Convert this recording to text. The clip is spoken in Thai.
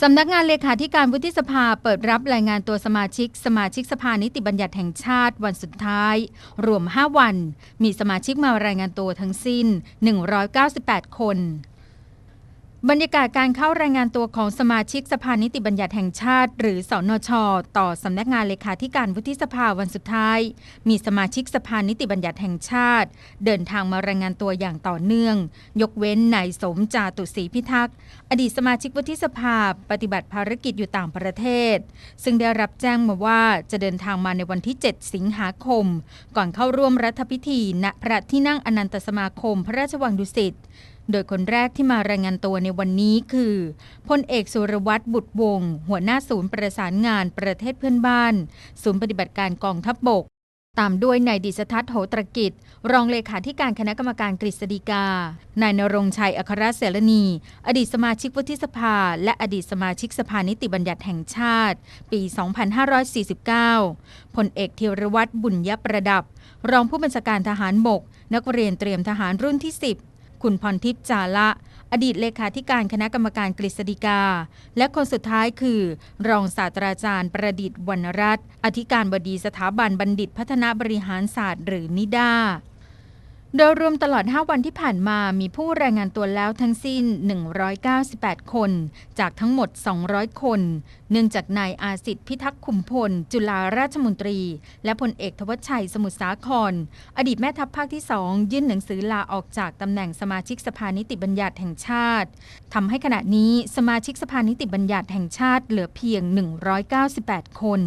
สำนักงานเลขาธิการวุฒิสภาเปิดรับรายงานตัวสมาชิก สมาชิกสภานิติบัญญัติแห่งชาติวันสุดท้าย รวม 5 วัน มีสมาชิกมารายงานตัวทั้งสิ้น 198 คน บรรยากาศการเข้ารายงานตัวของสมาชิกสภานิติบัญญัติแห่งชาติ หรือสอนช ต่อสำนักงานเลขาธิการวุฒิสภาวันสุดท้าย มีสมาชิกสภานิติบัญญัติแห่งชาติ เดินทางมารายงานตัวอย่างต่อเนื่อง ยกเว้นนายสมจาตุศรีพิทักษ์อดีตสมาชิกวุฒิสภาปฏิบัติภารกิจอยู่ต่างประเทศ ซึ่งได้รับแจ้งมาว่าจะเดินทางมาในวันที่ 7 สิงหาคม ก่อนเข้าร่วมรัฐพิธีณพระที่นั่งอนันตสมาคม พระราชวังดุสิต โดยคนแรกที่มารายงานตัวในวันนี้คือพลเอกสุรวัตรบุตรวงศ์หัวหน้าศูนย์ประสานงานประเทศเพื่อนบ้าน ศูนย์ปฏิบัติการกองทัพบบก ตามด้วยนายดิษทัศน์โหตรกิจ รองเลขาธิการคณะกรรมการกฤษฎีกา นายนรงชัยอัครเสรณี อดีตสมาชิกวุฒิสภา และอดีตสมาชิกสภานิติบัญญัติแห่งชาติ ปี 2549พลเอกธีรวัตรบุญยประดับ รองผู้บัญชาการทหารบก นักเรียนเตรียมทหารรุ่นที่ 10 คุณพรทิพย์จาละ อดีตเลขาธิการคณะกรรมการกฤษฎีกา และคนสุดท้ายคือ รองศาสตราจารย์ประดิษฐ์วรรณรัตน์อธิการบดีสถาบันบัณฑิตพัฒนาบริหารศาสตร์หรือนิด้า โดยรวมตลอด 5 วันที่ผ่านมามีผู้รายงานตัวแล้วทั้งสิ้น 198 คน จากทั้งหมด 200 คน เนื่องจากนายอาสิทธิพิทักษ์ขุมพล จุฬาราชมนตรี และพลเอกทวัชชัยสมุทรสาคร อดีตแม่ทัพภาคที่ 2 ยื่นหนังสือลาออกจากตำแหน่งสมาชิกสภานิติบัญญัติแห่งชาติทำให้ขณะนี้สมาชิกสภานิติบัญญัติแห่งชาติเหลือเพียง 198 คน